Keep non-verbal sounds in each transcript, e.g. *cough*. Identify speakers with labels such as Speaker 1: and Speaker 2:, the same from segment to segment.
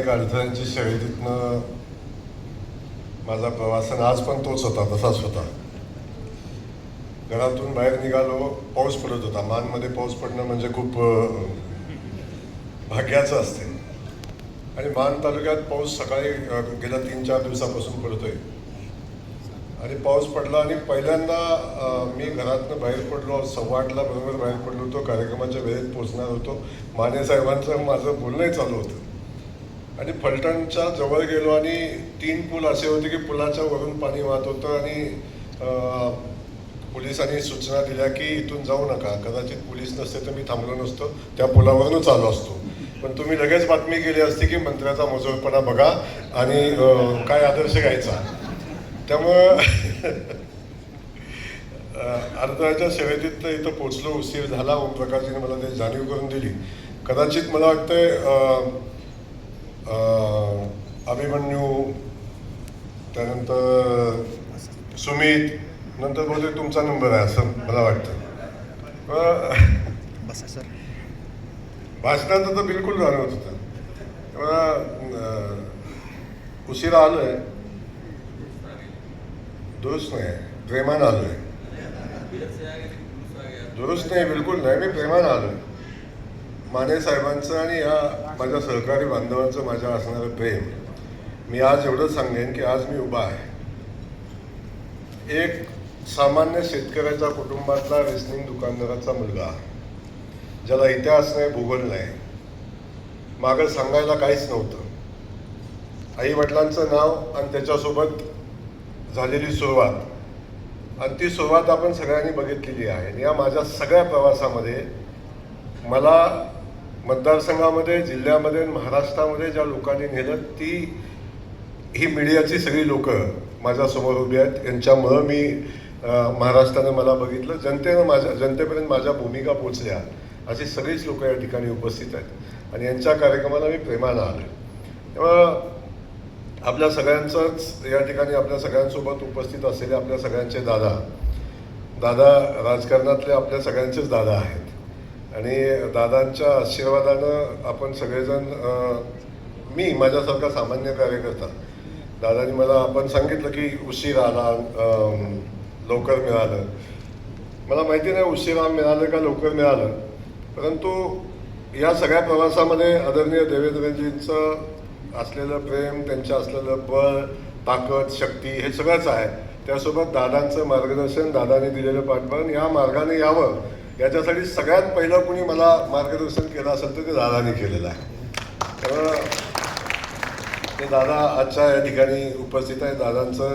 Speaker 1: अनेक अडथळ्यांची शर्यतीतनं माझा प्रवास आणि आज पण तोच होता तसाच होता. घरातून बाहेर निघालो पाऊस पडत होता. मानमध्ये पाऊस पडणं म्हणजे खूप भाग्याचं असते. आणि मान तालुक्यात पाऊस सकाळी गेल्या तीन चार दिवसापासून पडतोय. आणि पाऊस पडला आणि पहिल्यांदा मी घरातनं बाहेर पडलो. सव्वा आठला बरोबर बाहेर पडलो होतो. कार्यक्रमाच्या वेळेत पोचणार होतो. माने साहेबांचं माझं बोलणंही चालू होतं. आणि फलटणच्या जवळ गेलो आणि तीन पूल असे होते की पुलाच्या वरून पाणी वाहत होतं आणि पोलिसांनी सूचना दिल्या की इथून जाऊ नका. कदाचित पोलीस नसते तर मी थांबलो नसतो. त्या पुलावरूनच आलो असतो. पण तुम्ही लगेच बातमी केली असती की मंत्र्याचा मजूरपणा बघा आणि काय आदर्श घ्यायचा. त्यामुळं अर्धाच्या शर्यतीत तर इथं पोचलो उशीर झाला. ओमप्रकाशजीने मला ते जाणीव करून दिली. कदाचित मला वाटतंय अभिमन्यू त्यानंतर सुमित नंतर बहुतेक तुमचा नंबर आहे असं मला वाटतं.
Speaker 2: सर.
Speaker 1: भाषणाचं तर बिलकुल जाणवत होतं तेव्हा उशिरा आलो आहे दुरुस्त नाही प्रेमानं आलो आहे दुरुस्त नाही बिलकुल नाही मी प्रेमानं आलो आहे माने साहेबांचं आणि या माझ्या सहकारी बांधवांचं माझ्या असणारं प्रेम. मी आज एवढंच सांगेन की आज मी उभा आहे. एक सामान्य शेतकऱ्याच्या कुटुंबातला रेसनिंग दुकानदाराचा मुलगा ज्याला इतिहास नाही भूगोल नाही. मागं सांगायला काहीच नव्हतं. आई वडिलांचं नाव आणि त्याच्यासोबत झालेली सुरुवात. आणि ती सुरुवात आपण सगळ्यांनी बघितलेली आहे. या माझ्या सगळ्या प्रवासामध्ये मला मतदारसंघामध्ये जिल्ह्यामध्ये महाराष्ट्रामध्ये ज्या लोकांनी नेलं ती ही मीडियाची सगळी लोक माझ्यासमोर उभी आहेत. यांच्यामुळं मी महाराष्ट्रानं मला बघितलं. जनतेनं माझ्या जनतेपर्यंत माझ्या भूमिका पोचल्या अशी सगळीच लोक या ठिकाणी उपस्थित आहेत. आणि यांच्या कार्यक्रमाला मी प्रेमानं आलो तेव्हा आपल्या सगळ्यांचंच या ठिकाणी आपल्या सगळ्यांसोबत उपस्थित असलेले आपल्या सगळ्यांचे दादा दादा राजकारणातले आपल्या सगळ्यांचेच दादा आहेत. आणि दादांच्या आशीर्वादानं आपण सगळेजण मी माझ्यासारखा सामान्य कार्यकर्ता. दादानी मला आपण सांगितलं की उशीर आला लवकर मिळालं. मला माहिती नाही उशिरा मिळालं का लवकर मिळालं. परंतु या सगळ्या प्रवासामध्ये आदरणीय देवेंद्रजींचं असलेलं प्रेम त्यांच्या असलेलं बळ ताकद शक्ती हे सगळंच आहे. त्यासोबत दादांचं मार्गदर्शन दादाने दिलेलं पाठबळ या मार्गाने यावं याच्यासाठी सगळ्यात पहिलं कुणी मला मार्गदर्शन केलं असेल तर ते दादाने केलेलं आहे. त्यामुळं ते दादा आजच्या या ठिकाणी उपस्थित आहे दादांचं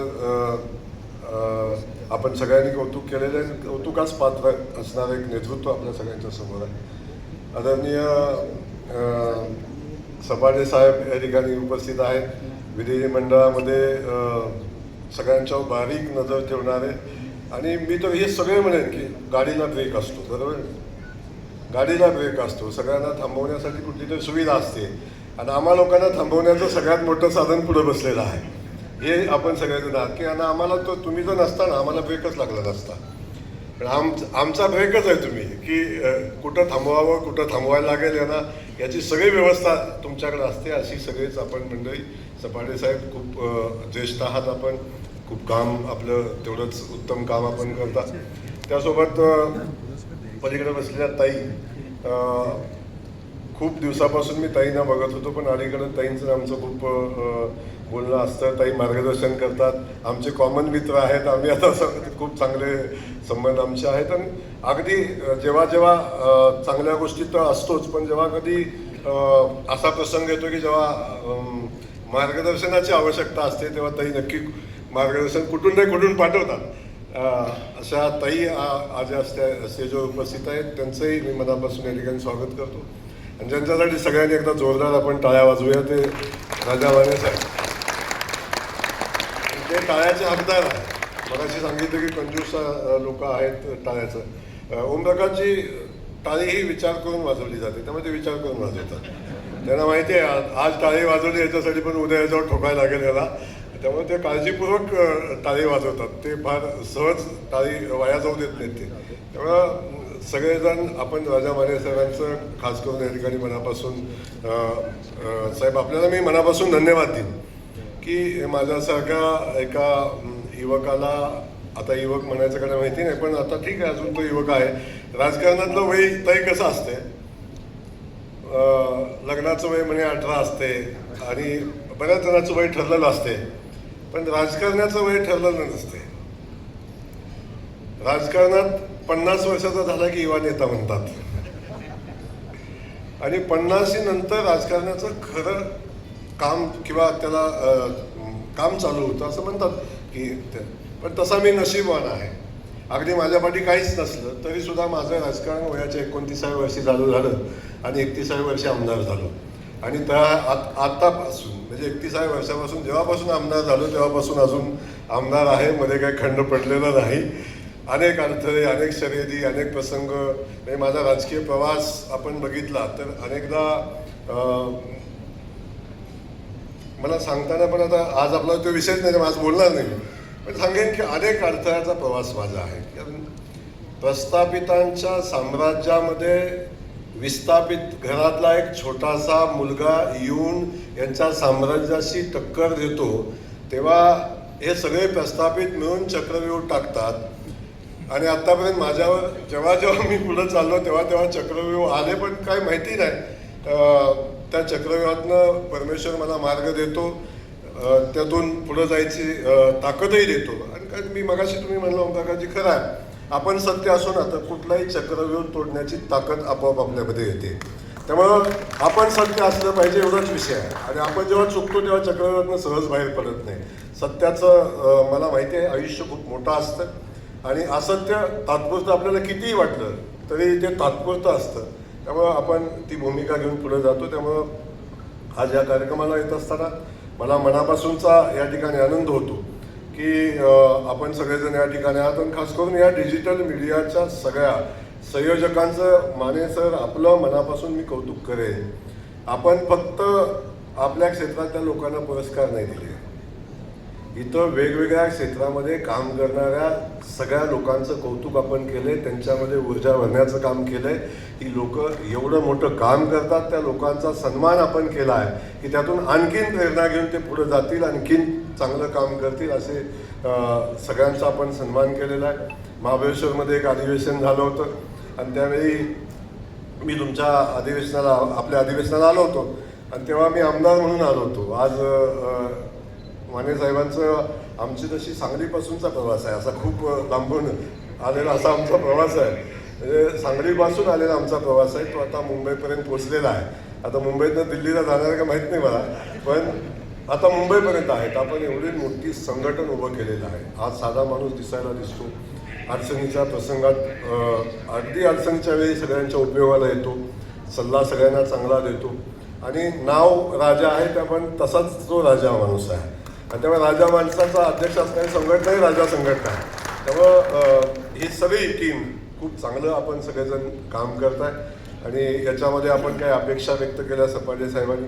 Speaker 1: आपण सगळ्यांनी कौतुक केलेलं आहे. कौतुकाच पात्र असणारं एक नेतृत्व आपल्या सगळ्यांच्या समोर आहे. आदरणीय सपाटे साहेब या ठिकाणी उपस्थित आहेत. विधी मंडळामध्ये सगळ्यांच्या बारीक नजर ठेवणारे आणि मी तर हे सगळे म्हणेन की गाडीला ब्रेक असतो बरोबर? गाडीला ब्रेक असतो. सगळ्यांना थांबवण्यासाठी कुठली तरी सुविधा असते. आणि आम्हा लोकांना थांबवण्याचं सगळ्यात मोठं साधन पुढं बसलेलं आहे. हे आपण सगळेजण आहात. की आणि आम्हाला तो तुम्ही जर नसता ना आम्हाला ब्रेकच लागला नसता. पण आम आमचा ब्रेकच आहे तुम्ही. की कुठं थांबवावं कुठं थांबवायला लागेल यांना याची सगळी व्यवस्था तुमच्याकडे असते. अशी सगळीच आपण मंडळी सपाटे साहेब खूप ज्येष्ठ आहात आपण. खूप काम आपलं तेवढंच उत्तम काम आपण करता. त्यासोबत पलीकडे बसलेल्या ताई खूप दिवसापासून मी ताईंना बघत होतो पण अलीकडं ताईंचं आमचं खूप बोलणं असतं ताई मार्गदर्शन करतात. आमचे कॉमन मित्र आहेत आम्ही आता खूप चांगले संबंध आमचे आहेत. आणि अगदी जेव्हा जेव्हा चांगल्या गोष्टी तर असतोच पण जेव्हा कधी असा प्रसंग येतो की जेव्हा मार्गदर्शनाची आवश्यकता असते तेव्हा ताई नक्की मार्गदर्शन कुठून नाही कुठून पाठवतात. अशा ताई आज या स्टेजवर उपस्थित आहेत. त्यांचंही मी मनापासून या ठिकाणी स्वागत करतो. आणि ज्यांच्यासाठी सगळ्यांनी एकदा जोरदार आपण टाळ्या वाजवूया ते राजा साहेब. ते टाळ्याचे हकदार आहे मगाशी सांगितलं की कंजूस लोक आहेत टाळ्याचं. ओमप्रकाशची टाळी ही विचार करून वाजवली जाते. त्यामुळे ते विचार करून वाजवतात. त्यांना माहिती आहे आज- आज टाळी वाजवली याच्यासाठी पण उद्या याच्यावर ठोकायला लागेल याला. त्यामुळे ते काळजीपूर्वक टाळी वाजवतात. ते फार सहज टाळी वाया जाऊ देत नाहीत ते. त्यामुळं सगळेजण आपण राजा माने साहेबांचं खास करून या ठिकाणी मनापासून साहेब आपल्याला मी मनापासून धन्यवाद देईन. की माझ्यासारख्या एका युवकाला आता युवक म्हणायचं काय माहिती नाही पण आता ठीक आहे अजून तो युवक आहे. राजकारणातलं वय तय कसं असते लग्नाचं वय म्हणे अठरा असते आणि बऱ्याच जणांचं वय ठरलेलं असते पण राजकारणाचं वय ठरलेलं नसते राजकारणात पन्नास वर्षाचा झाला की युवा नेता म्हणतात. आणि पन्नासी नंतर राजकारणाचं खरं काम किंवा त्याला काम चालू होतं असं म्हणतात की पण तसा मी नशीबवान आहे. अगदी माझ्यापाठी काहीच नसलं तरी सुद्धा माझं राजकारण वयाच्या एकोणतीसाव्या वर्षी चालू झालं आणि एकतीसाव्या वर्षी आमदार झालो. आणि त्या आत- आतापासून एकतीसाव्या वर्षापासून जेव्हापासून आमदार झालो तेव्हापासून अजून आमदार आहे. मध्ये काही खंड पडलेला नाही. अनेक अडथळे अनेक शर्यती अनेक प्रसंग. म्हणजे माझा राजकीय प्रवास आपण बघितला तर अनेकदा मला सांगताना पण आता आज आपला तो विषयच नाही आज बोलणार नाही. पण सांगेन की अनेक अडथळ्याचा प्रवास माझा आहे. कारण प्रस्थापितांच्या साम्राज्यामध्ये विस्थापित घरातला एक छोटासा मुलगा येऊन यांच्या साम्राज्याशी टक्कर देतो तेव्हा हे सगळे प्रस्थापित मिळून चक्रव्यूह टाकतात. आणि आत्तापर्यंत माझ्यावर जेव्हा जेव्हा मी पुढं चाललो तेव्हा तेव्हा चक्रव्यूह आले पण काय माहिती नाही. त्या चक्रव्यूहातनं परमेश्वर मला मार्ग देतो. त्यातून पुढं जायची ताकदही देतो. आणि काय मी मगाशी तुम्ही म्हणलं ओंकारजी खरं आहे. आपण सत्य असो ना तर कुठलाही चक्रव्यूह तोडण्याची ताकद आपोआप आपल्यामध्ये येते. त्यामुळं आपण सत्य असलं पाहिजे एवढाच विषय आहे. आणि आपण जेव्हा चुकतो तेव्हा चक्रव्यूहातनं सहज बाहेर पडत नाही. सत्याचं मला माहिती आहे आयुष्य खूप मोठं असतं. आणि असत्य तात्पुरतं आपल्याला कितीही वाटलं तरी ते तात्पुरतं असतं. त्यामुळं आपण ती भूमिका घेऊन पुढे जातो. त्यामुळं आज या कार्यक्रमाला येत असताना मला मनापासूनचा या ठिकाणी आनंद होतो. की आपण सगळेजण या ठिकाणी आहात आणि खास करून या डिजिटल मीडियाच्या सगळ्या संयोजकांचं माने सर आपलं मनापासून मी कौतुक करेन. आपण फक्त आपल्या क्षेत्रातल्या लोकांना पुरस्कार नाही दिले. इथं वेगवेगळ्या क्षेत्रामध्ये काम करणाऱ्या सगळ्या लोकांचं कौतुक आपण केलं आहे त्यांच्यामध्ये ऊर्जा भरण्याचं काम केलं आहे की लोक एवढं मोठं काम करतात त्या लोकांचा सन्मान आपण केला आहे की त्यातून आणखीन प्रेरणा घेऊन ते पुढे जातील आणखीन चांगलं काम करतील असे सगळ्यांचा आपण सन्मान केलेला आहे. महाबळेश्वरमध्ये एक अधिवेशन झालं होतं आणि त्यावेळी मी तुमच्या अधिवेशनाला आपल्या अधिवेशनाला आलो होतो आणि तेव्हा मी आमदार म्हणून आलो होतो. आज माने साहेबांचं आमची तशी सांगलीपासूनचा प्रवास आहे. असा खूप लांबून आलेला असा आमचा प्रवास आहे. म्हणजे सांगलीपासून आलेला आमचा प्रवास आहे. तो आता मुंबईपर्यंत पोचलेला आहे. आता मुंबईतनं दिल्लीला जाणार का माहीत नाही मला. पण आता मुंबईपर्यंत आहेत आपण एवढी मोठी संघटन उभं केलेलं आहे. आज साधा माणूस दिसायला दिसतो. अडचणीच्या प्रसंगात अगदी अडचणीच्या वेळी सगळ्यांच्या उपयोगाला येतो. सल्ला सगळ्यांना चांगला देतो. आणि नाव राजा आहे त्या पण तसाच तो राजा माणूस आहे. त्यामुळे राजा माणसाचा अध्यक्ष असणारी संघटना ही राजा संघटना आहे. त्यामुळं ही सगळी टीम खूप चांगलं आपण सगळेजण काम करताय. आणि याच्यामध्ये आपण काही अपेक्षा व्यक्त केल्या सपाटे साहेबांनी.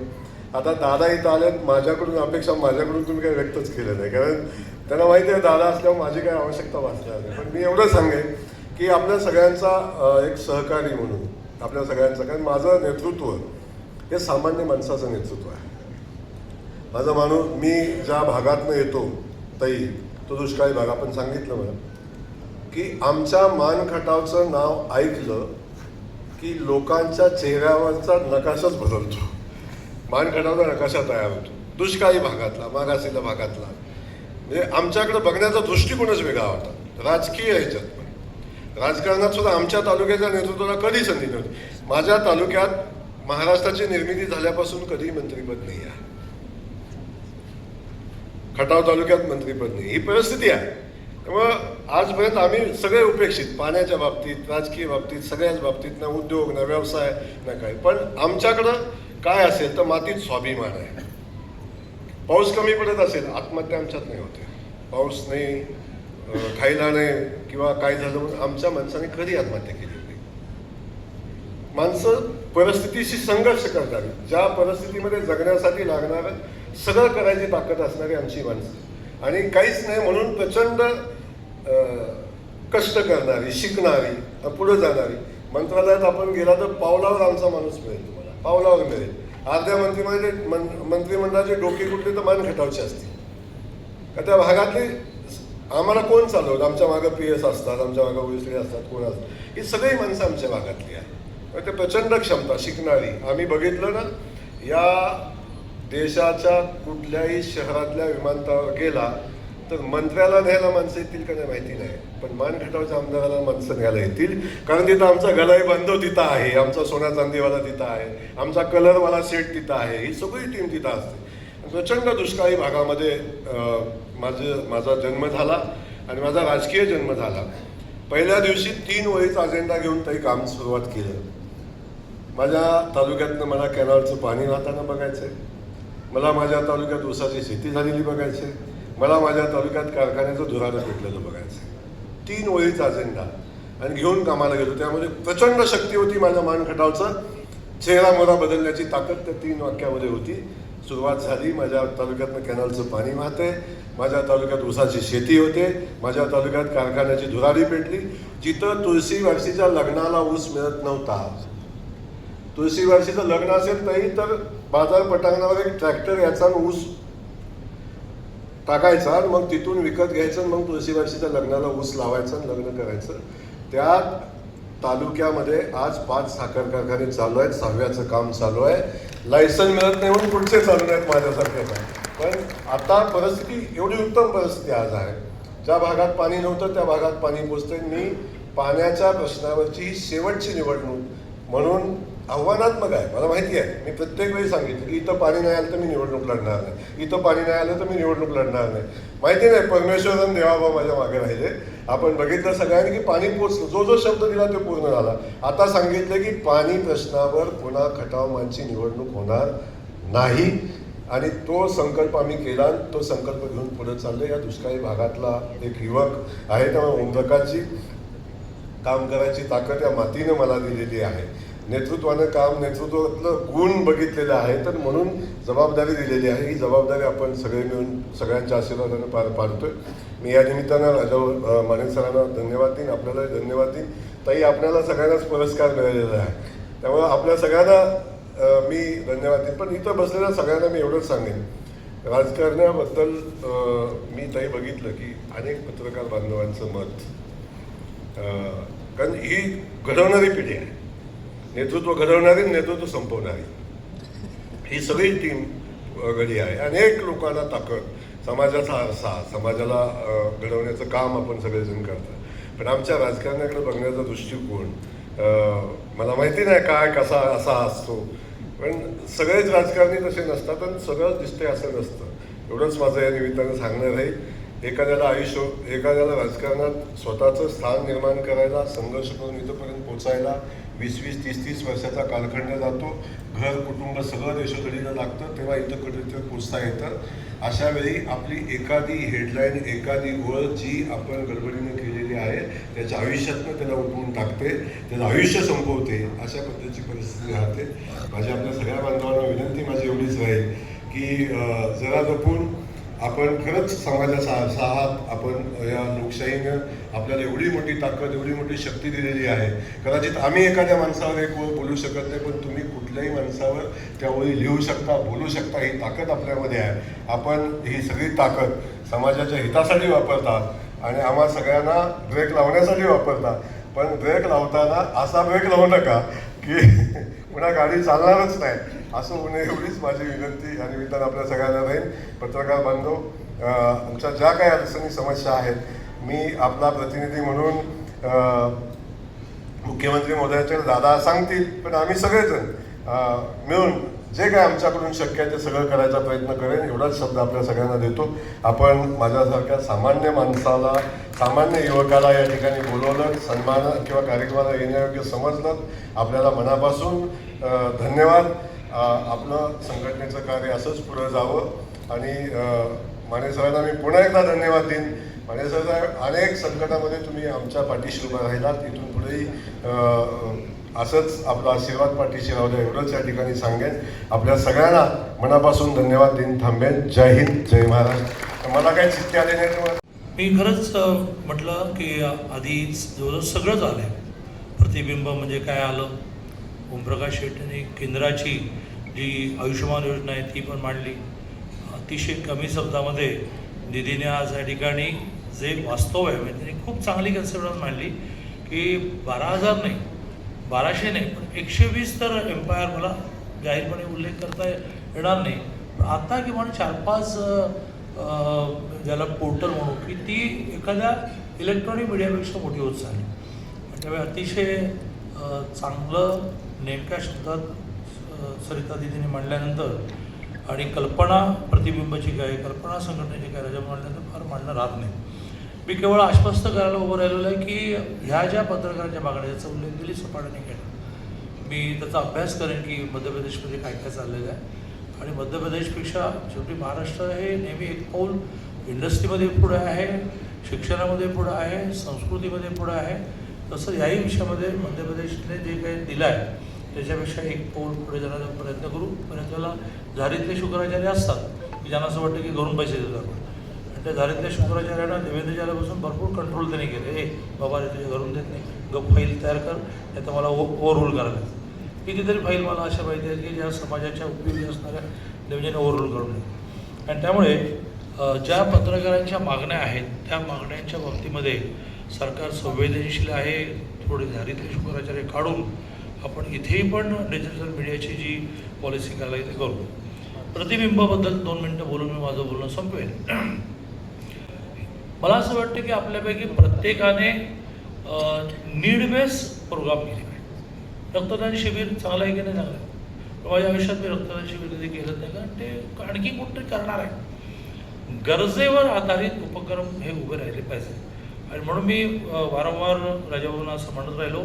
Speaker 1: आता दादा इथं आल्यात माझ्याकडून अपेक्षा माझ्याकडून तुम्ही काही व्यक्तच केलं नाही. कारण त्यांना माहिती आहे दादा असल्यावर माझी काही आवश्यकता भासणार नाही. पण मी एवढं सांगेन की आपल्या सगळ्यांचा एक सहकारी म्हणून आपल्या सगळ्यांचं. कारण माझं नेतृत्व हे सामान्य माणसाचं नेतृत्व आहे. माझा माणूस मी ज्या भागातनं येतो तई तो दुष्काळी भाग आपण सांगितलं मला की आमच्या मानखटावचं नाव ऐकलं की लोकांच्या चेहऱ्यावरचा नकाशाच बदलतो. मानखटावचा नकाशा तयार होतो. दुष्काळी भागातला मागासीला भागातला. म्हणजे आमच्याकडे बघण्याचा दृष्टिकोनच वेगळा होता. राजकीय ह्याच्यात पण. राजकारणात सुद्धा आमच्या तालुक्याच्या नेतृत्वाला कधी संधी नव्हती. माझ्या तालुक्यात महाराष्ट्राची निर्मिती झाल्यापासून कधी मंत्रीपद नाही आहे. खटाव तालुक्यात मंत्रीपद नाही. ही परिस्थिती आहे. त्यामुळं आजपर्यंत आम्ही सगळे उपेक्षित पाण्याच्या बाबतीत राजकीय बाबतीत सगळ्याच बाबतीत ना उद्योग ना व्यवसाय ना काय. पण आमच्याकडं काय असेल तर मातीत स्वाभिमान आहे. पाऊस कमी पडत असेल आत्महत्या आमच्यात नाही होते. पाऊस नाही खायला नाही किंवा काय झालं म्हणून आमच्या माणसाने कधी आत्महत्या केली नाही. माणसं परिस्थितीशी संघर्ष करतात. ज्या परिस्थितीमध्ये जगण्यासाठी लागणारं सगळं करायची ताकद असणारी आमची माणसं. आणि काहीच नाही म्हणून प्रचंड कष्ट करणारी शिकणारी पुढे जाणारी. मंत्रालयात आपण गेला तर पावलावर आमचा माणूस मिळेल तुम्हाला. पावलावर मिळेल. अर्ध्या मंत्रिमंडळाचे मं- मंत्रिमंडळाचे डोके कुठले तर मान खटावचे असतील. का त्या भागातली आम्हाला कोण चालवत आमच्या मागं पी एस असतात आमच्या मागं ओएसडी असतात कोण असतात? ही सगळी माणसं आमच्या भागातली आहे ते प्रचंड क्षमता शिकणारी. आम्ही बघितलं ना या देशाच्या कुठल्याही शहरातल्या विमानतळावर गेला तर मंत्र्याला न्यायला माणसं येतील का नाही माहिती नाही. पण मानखटावच्या आमदाराला माणसं न्यायला येतील. कारण तिथं आमचा गलाई बांधव तिथं आहे आमचा सोन्या चांदीवाला तिथं आहे आमचा कलरवाला सेट तिथं आहे ही सगळी टीम तिथं असते. प्रचंड दुष्काळी भागामध्ये माझं माझा जन्म झाला आणि माझा राजकीय जन्म झाला. पहिल्या दिवशी तीन वळीचा अजेंडा घेऊन तरी काम सुरुवात केलं. माझ्या तालुक्यातनं मला कॅनॉलचं पाणी वाहताना बघायचं आहे मला माझ्या तालुक्यात ऊसाची शेती झालेली बघायची आहे. मला माझ्या तालुक्यात कारखान्याचं धुरानं भेटलेलं बघायचं आहे. तीन ओळीचा अजेंडा आणि घेऊन कामाला गेलो. त्यामध्ये प्रचंड शक्ती होती माझ्या मानखटावचा. चेहरा मोरा बदलण्याची ताकद त्या तीन वाक्यामध्ये होती. सुरुवात झाली. माझ्या तालुक्यातनं कॅनलचं पाणी वाहते माझ्या तालुक्यात ऊसाची शेती होते. माझ्या तालुक्यात कारखान्याची धुराडी पेटली. जिथं तुळशी वर्षीच्या लग्नाला ऊस मिळत नव्हता. तुळशी वर्षीचं लग्न असेल तरी तर बाजार पटांगणावर एक ट्रॅक्टर याचा आणि ऊस टाकायचा आणि मग तिथून विकत घ्यायचं आणि मग तुळशी वर्षीच्या लग्नाला ऊस लावायचं आणि लग्न करायचं. त्या तालुक्यामध्ये आज पाच साखर कारखाने चालू आहेत सहाव्याचं काम चालू आहे. लायसन मिळत नाही म्हणून पुढचे चालू आहेत माझ्यासारखे पण आता परिस्थिती एवढी उत्तम परिस्थिती आज आहे. ज्या भागात पाणी नव्हतं त्या भागात पाणी पोचतंय. मी पाण्याच्या प्रश्नावरची ही शेवटची निवडणूक म्हणून आव्हानात्मक आहे. मला माहिती आहे. मी प्रत्येक वेळी सांगितलं की इथं पाणी नाही आलं तर मी निवडणूक लढणार नाही. इथं पाणी नाही आलं तर मी निवडणूक लढणार नाही. माहिती नाही परमेश्वरन देवाबा माझ्या मागे राहिले. आपण बघितलं सगळ्यांनी की पाणी पोचलं जो जो शब्द दिला तो पूर्ण झाला. आता सांगितलं की पाणी प्रश्नावर पुन्हा खटावमांची निवडणूक होणार नाही. आणि तो संकल्प आम्ही केला आणि तो संकल्प घेऊन पुढे चालले या दुष्काळी भागातला एक युवक आहे. त्यामुळे ओमप्रकाशजी काम करायची ताकद या मातीनं मला दिलेली आहे. नेतृत्वानं काम नेतृत्वातलं गुण बघितलेलं आहे. तर म्हणून जबाबदारी दिलेली आहे. ही जबाबदारी आपण सगळे मिळून सगळ्यांच्या आशीर्वादानं पार पाडतोय. मी या निमित्तानं राजा माने सरांना धन्यवाद देईन. आपल्याला धन्यवाद देईन. ताई आपल्याला सगळ्यांनाच पुरस्कार मिळालेला आहे. त्यामुळं आपल्या सगळ्यांना मी धन्यवाद देईन. पण इथं बसलेल्या सगळ्यांना मी एवढंच सांगेन. राजकारणाबद्दल मी ताई बघितलं की अनेक पत्रकार बांधवांचं मत कारण ही घडवणारी पिढी आहे. नेतृत्व घडवणारी नेतृत्व संपवणारी. ही सगळी टीम घडी आहे. अनेक लोकांना ताकद समाजाचा आरसा समाजाला घडवण्याचं काम आपण सगळेजण करतात. पण आमच्या राजकारणाकडे बघण्याचा दृष्टिकोन मला माहिती नाही काय कसा असा असतो. पण सगळेच राजकारणी तसे नसतात आणि सगळं दिसते असं नसतं. एवढंच माझं या निमित्तानं सांगणं राहील एखाद्याला आयुष्य एखाद्याला राजकारणात स्वतःचं स्थान निर्माण करायला संघर्ष करून इथंपर्यंत पोचायला वीस वीस तीस तीस वर्षाचा कालखंड जातो. घर कुटुंब सगळं देशोधडीला लागतं. तेव्हा इथं कुठे पोचता येतं. अशा वेळी आपली एखादी हेडलाईन एखादी ओळ जी आपण गडबडीनं केलेली आहे त्याच्या आयुष्यातनं त्याला उठवून टाकते त्याचं आयुष्य संपवते अशा पद्धतीची परिस्थिती राहते. माझी आपल्या सगळ्या बांधवांना विनंती माझी एवढीच राहील की जरा जपून आपण खरंच समाजाचा आरसा आहात आपण या लोकशाहीनं आपल्याला एवढी मोठी ताकद एवढी मोठी शक्ती दिलेली आहे. कदाचित आम्ही एखाद्या माणसावर एक ओळ बोलू शकत नाही पण तुम्ही कुठल्याही माणसावर त्या ओळी लिहू शकता बोलू शकता ही ताकद आपल्यामध्ये आहे. आपण ही सगळी ताकद समाजाच्या हितासाठी वापरतात आणि आम्हा सगळ्यांना ब्रेक लावण्यासाठी वापरतात. पण ब्रेक लावताना असा ब्रेक लावू नका की *laughs* पुन्हा गाडी चालणारच नाही. असं होणे एवढीच माझी विनंती आणि निमित्तानं आपल्या सगळ्यांना राहील. पत्रकार बांधव आमच्या ज्या काही अडचणी समस्या आहेत मी आपला प्रतिनिधी म्हणून मुख्यमंत्री महोदयाच्या दादा सांगतील पण आम्ही सगळेजण मिळून जे काय आमच्याकडून शक्य आहे ते सगळं करायचा प्रयत्न करेन एवढाच शब्द आपल्या सगळ्यांना देतो. आपण माझ्यासारख्या सामान्य माणसाला सामान्य युवकाला या ठिकाणी बोलवलं सन्मान किंवा कार्यक्रमाला येण्यायोग्य समजलं आपल्याला मनापासून धन्यवाद. आपलं संघटनेचं कार्य असंच पुढं जावं. आणि माने सरांना मी पुन्हा एकदा धन्यवाद देईन. माने सर अनेक संकटामध्ये तुम्ही आमच्या पाठीशी उभा राहिलात. इथून पुढेही असंच आपला आशीर्वाद पाठीशी राहू एवढंच या ठिकाणी सांगेन. आपल्या सगळ्यांना मनापासून धन्यवाद देईन थांबेन. जय हिंद जय महाराष्ट्र. मला काही चित्ते आले नाही तुम्हाला?
Speaker 2: मी खरंच म्हटलं की आधी जवळजवळ सगळं झालं आहे प्रतिबिंब म्हणजे काय आलं? ओमप्रकाश शेट्टीने केंद्राची जी आयुष्यमान योजना आहे ती पण मांडली. अतिशय कमी शब्दामध्ये निधीने आज या ठिकाणी जे वास्तव आहे म्हणजे त्यांनी खूप चांगली कन्सेप्ट मांडली की बारा हजार नाही बाराशे नाही पण एकशे वीस तर एम्पायर मला जाहीरपणे उल्लेख करता येणार नाही. पण आता किमान चार पाच ज्याला पोर्टल म्हणू की ती एखाद्या इलेक्ट्रॉनिक मीडियापेक्षा मोठी होत चालली. त्यामुळे अतिशय चांगलं नेमक्या शब्दात सरिता दिदीने मांडल्यानंतर आणि कल्पना प्रतिबिंबाची काय कल्पना संघटनेची काय राजा मांडल्यानंतर फार मांडणं राहत नाही. मी केवळ आश्वस्त करायला उभं राहिलेलं आहे की ह्या ज्या पत्रकारांच्या मागण्या याचा उल्लेख दिली सपाटाने केला मी त्याचा अभ्यास करेन की मध्य प्रदेशमध्ये काय काय चाललेलं आहे. आणि मध्य प्रदेशपेक्षा शेवटी महाराष्ट्र हे नेहमी एक पाऊल इंडस्ट्रीमध्ये पुढं आहे शिक्षणामध्ये पुढं आहे संस्कृतीमध्ये पुढं आहे. तसं याही विषयामध्ये मध्य प्रदेशने जे काही दिलं आहे त्याच्यापेक्षा एक पाऊल पुढे जाण्याचा प्रयत्न करू. पण त्याला झारीतले शुक्राचार्य असतात. की ज्यांना असं वाटतं की घरून पैसे देतात. आणि त्या झारीतल्या शुक्राचार्यांना देवेंद्रजाल्यापासून भरपूर कंट्रोल त्यांनी केले. ए बाबा रे तुझ्या घरून देत नाही. गप फाईल तयार कर. नाही तर मला ओव्हरहोल करायला. कितीतरी फाईल मला अशा माहिती आहेत की ज्या समाजाच्या उपयोगी असणाऱ्या देवेंद्रजीने ओव्हररूल करून नये आणि त्यामुळे ज्या पत्रकारांच्या मागण्या आहेत त्या मागण्यांच्या बाबतीमध्ये सरकार संवेदनशील आहे. थोडे झारीतले शुक्राचार्य काढून आपण इथेही पण डिजिटल मीडियाची जी पॉलिसी करायला इथे करू. प्रतिबिंबाबद्दल दोन मिनटं बोलून मी माझं बोलणं संपवेल मला असं वाटतं की आपल्यापैकी प्रत्येकाने नीड बेस प्रोग्राम केले पाहिजे. रक्तदान शिबिर चांगलं आहे की नाही चांगलं आहे? माझ्या आयुष्यात मी रक्तदान शिबिर कधी केलं नाही कारण ते आणखी कुठतरी करणार आहे? गरजेवर आधारित उपक्रम हे उभे राहिले पाहिजे. आणि म्हणून मी वारंवार राजाभाऊंना असं म्हणत राहिलो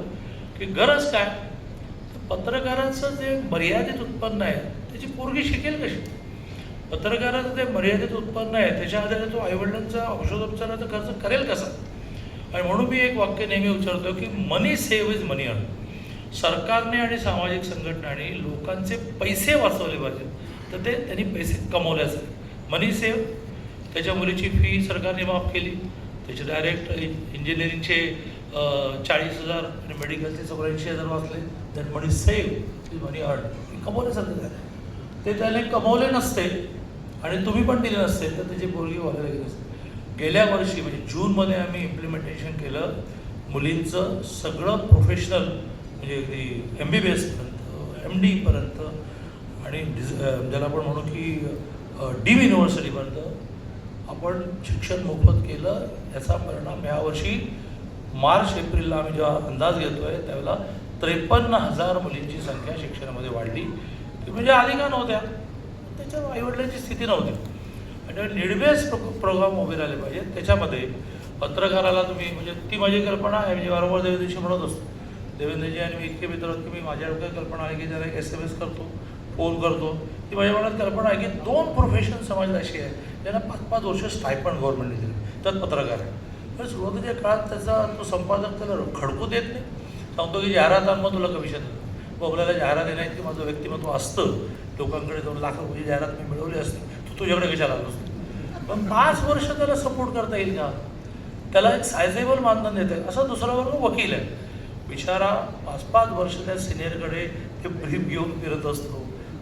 Speaker 2: की गरज काय? पत्रकाराचं जे मर्यादित उत्पन्न आहे त्याची पोरगी शिकेल कशी? पत्रकाराचं जे मर्यादित उत्पन्न आहे त्याच्या आधारे तो आईवडिलांचा औषधोपचाराचा खर्च करेल कसा? आणि म्हणून मी एक वाक्य नेहमी उच्चारतो की money save is money earn सरकारने आणि सामाजिक संघटनाने लोकांचे पैसे वाचवले पाहिजेत. तर ते त्यांनी पैसे कमवले असेल. मनी सेव्ह त्याच्या मुलीची फी सरकारने माफ केली. त्याचे डायरेक्ट इंजिनिअरिंगचे चाळीस हजार आणि मेडिकलचे चौऱ्याऐंशी हजार वाचले. That money save is money earn कमवल्यासारखं झालं ते त्याने कमवले नसते आणि तुम्ही पण दिले नसते तर त्याची पोरगी वगैरे गेली असते गेल्या वर्षी म्हणजे जूनमध्ये आम्ही इम्प्लिमेंटेशन केलं मुलींचं सगळं प्रोफेशनल म्हणजे अगदी एम बी बी एसपर्यंत एम डीपर्यंत आणि डिज ज्याला आपण म्हणू की डीम युनिव्हर्सिटीपर्यंत आपण शिक्षण मोफत केलं. याचा परिणाम यावर्षी मार्च एप्रिलला आम्ही जेव्हा अंदाज घेतो आहे त्यावेळेला त्रेपन्न हजार मुलींची संख्या शिक्षणामध्ये वाढली. ती म्हणजे आधी का नव्हत्या? त्याच्या आईवडिलांची स्थिती नव्हती. म्हणजे आणि निडवेस प्रो प्रोग्राम उभे राहिले पाहिजेत. त्याच्यामध्ये पत्रकाराला तुम्ही म्हणजे ती माझी कल्पना आहे. म्हणजे वारंवार देवेंद्रजी म्हणत असतो. देवेंद्रजी आणि मी इतके मित्र आहोत की मी माझ्या डोक्यात कल्पना आहे की जरा एस एम एस करतो फोन करतो. ती माझ्या मनात कल्पना आहे की दोन प्रोफेशन समाजात अशी आहे ज्यांना पाच पाच वर्ष स्टायपंड गव्हर्नमेंटने दिलं. त्यात पत्रकार आहे पण सुरुवातीच्या काळात त्याचा तो संपादक त्याला खडकू देत नाही. सांगतो की जाहिरात आण मग तुला कमिशन देतो आपल्याला जाहिरात की माझं व्यक्तिमत्व असतं. लोकांकडे जाऊन लाखो रुपये जाहिरात मी मिळवली असते तू तुझ्याकडे कशाला आलो असतो? पण पाच वर्ष त्याला सपोर्ट करता येईल का? त्याला एक सायझेबल मानधन देते असा दुसरा वर्ग वकील आहे. बिचारा पाच पाच वर्ष त्या सिनियरकडे ते ब्रीफ घेऊन फिरत असतो.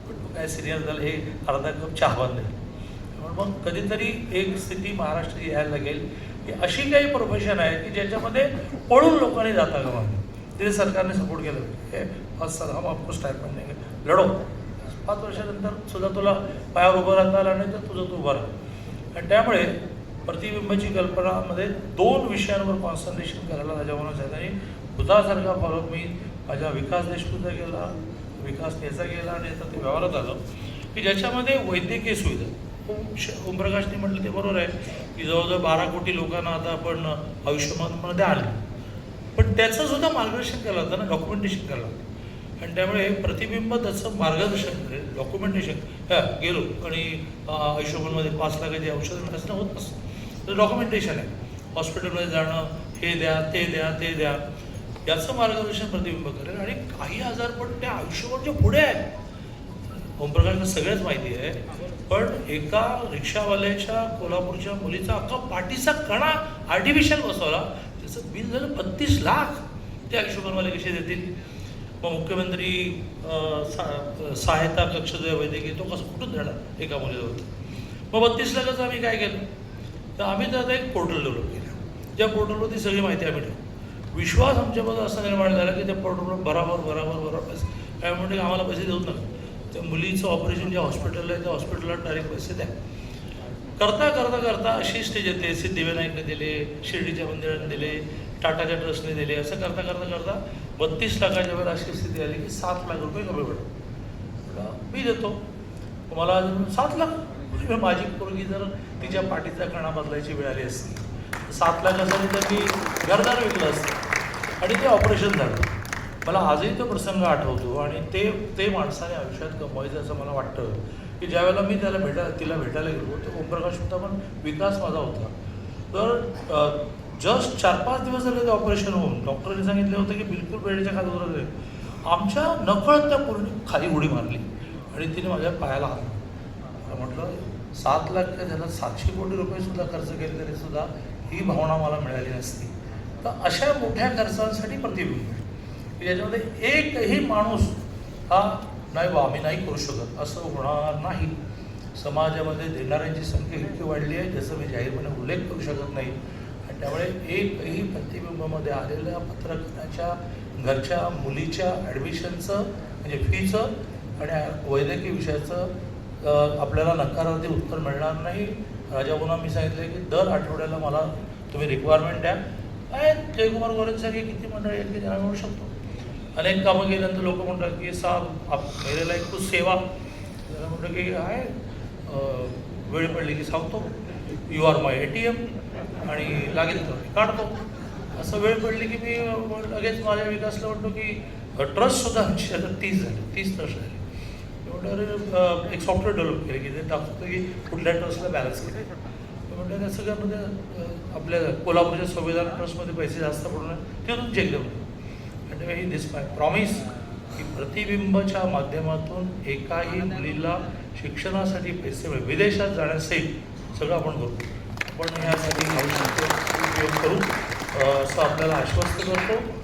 Speaker 2: पण तो काय सिनियर झालं हे अर्धा कप चहा बांधेल त्यामुळे मग कधीतरी एक स्थिती महाराष्ट्राची यायला लागेल. की अशी काही प्रोफेशन आहे की ज्याच्यामध्ये पळून लोकांनी जाता कामा ते तिथे सरकारने सपोर्ट केलं. हे पाच सर हम आपको स्टायपंड नाही लढो. पाच वर्षानंतर सुद्धा तुला पायावर उभं राहता आला नाही तर तुझं तू उभं राहा. आणि त्यामुळे प्रतिबिंबाची कल्पनामध्ये दोन विषयांवर कॉन्सन्ट्रेशन करायला राजा सांगितलं आणि भूतासारखा फॉलोअप मी माझ्या विकास देशमुखचा केला विकास याचा केला आणि आता ते व्यवहारात आलं. की ज्याच्यामध्ये वैद्यकीय सुविधा. श ओमप्रकाशने म्हटलं ते बरोबर आहे. की जवळजवळ बारा कोटी लोकांना आता आपण आयुष्यमानमध्ये आणलं. पण त्याचं सुद्धा मार्गदर्शन केलं होतं ना डॉक्युमेंटेशन केलं होतं. आणि त्यामुळे प्रतिबिंब त्याचं मार्गदर्शन करेल डॉक्युमेंटेशन ह्या गेलो. आणि अं, पाच लाखाची औषधं असणं होत नसतं. तर डॉक्युमेंटेशन आहे. हॉस्पिटलमध्ये जाणं हे द्या ते द्या ते द्या. याचं मार्गदर्शन प्रतिबिंब करेल. आणि काही आजार पण त्या आयुष्यभरच्या पुढे आहेत. ओमप्रकाशला सगळ्याच माहिती आहे. पण एका रिक्षावाल्याच्या कोल्हापूरच्या मुलीचा अख्खा पाठीचा कणा आर्टिफिशियल बसवला. त्याचं बिल झालं बत्तीस लाख त्या हिशोबाने मला कसे देतील? मग मुख्यमंत्री सा- सहायता कक्ष जो वैद्यकीय तो कसं कुठून देणार एका मुलीजवळ? मग बत्तीस लाखाचं आम्ही काय केलं? तर आम्ही तर आता एक पोर्टल डेव्हलप केलं. ज्या पोर्टलवरती सगळी माहिती आम्ही ठेवू विश्वास आमच्यामध्ये असा निर्माण झाला की त्या पोर्टलवर बराबर बराबर बरोबर पैसे काय म्हणते की आम्हाला पैसे देऊच नका. त्या मुलीचं ऑपरेशन ज्या हॉस्पिटलला आहे त्या हॉस्पिटलला डायरेक्ट पैसे द्या. करता करता करता अशी स्टेज येते. सिद्धिविनायकने दिले शिर्डीच्या मंदिराने दिले टाटाच्या ट्रस्टने दिले असं करता करता करता बत्तीस लाखाच्या वर अशी स्थिती आली की सात लाख रुपये कमी पडले. मी देतो. मला अजून सात लाख? माझी पोरगी जर तिच्या पाठीचा कणा बदलायची वेळ आली असती तर सात लाख असेल तर मी घरदार विकलं असतं. आणि ते ऑपरेशन झालं. मला आजही तो प्रसंग आठवतो आणि ते ते माणसाने आयुष्यात कमवायचं असं मला वाटतं. की ज्यावेळेला मी त्याला भेटा तिला भेटायला गेलो तर ओमप्रकाश होता पण विकास माझा होता. तर जस्ट चार पाच दिवस झाले ते ऑपरेशन होऊन. डॉक्टरांनी सांगितलं होतं की बिलकुल बेडच्या खाली उतरत आमच्या नकळत त्या पूर्ण खाली उडी मारली. आणि तिने माझ्या पायाला हात म्हटलं सात लाख काय झालं? सातशे कोटी रुपयेसुद्धा खर्च केले तरी सुद्धा ही भावना मला मिळाली नसती. तर अशा मोठ्या खर्चांसाठी प्रतिबिंब की ज्याच्यामध्ये एकही माणूस हा नाही बा आम्ही नाही करू शकत असं होणार नाही. समाजामध्ये देणाऱ्यांची संख्या इतकी वाढली आहे जसं मी जाहीरपणे उल्लेख करू शकत नाही. आणि त्यामुळे एकही प्रतिबिंबामध्ये आलेल्या पत्रकाराच्या घरच्या मुलीच्या ॲडमिशनचं म्हणजे फीचं आणि वैद्यकीय विषयाचं आपल्याला नकारार्थी उत्तर मिळणार नाही. राजाभाऊना मी सांगितलं की दर आठवड्याला मला तुम्ही रिक्वायरमेंट द्या. काय जयकुमार गोरेंसारखी किती मंडळी आहेत की ज्यांना मिळू शकतो? अनेक कामं केल्यानंतर लोक म्हणतात की साहेब आप मेरे एक कुछ सेवा. त्याला म्हणतो की आहे. वेळ पडली की सांगतो. You are my A T M आणि लागेल तर काढतो. असं वेळ पडली की मी लगेच माझ्या विकासला म्हणतो की ट्रस्टसुद्धा आमची आता तीस झाले तीस ट्रस्ट झाले. मी अरे एक सॉफ्टवेअर डेव्हलप केलं की ते टाकतो की कुठल्या ट्रस्टला बॅलन्स केले मी त्या सगळ्यामध्ये आपल्या कोल्हापूरच्या संविधान ट्रस्टमध्ये पैसे जास्त पडून तिथून चेक देऊ आणि दिस माय प्रॉमिस की प्रतिबिंबच्या माध्यमातून एकाही मुलीला शिक्षणासाठी पैसे मिळेल. विदेशात जाण्यासाठी सगळं आपण करू. आपण ह्यासाठी उपयोग करू. असं आपल्याला आश्वस्त करतो.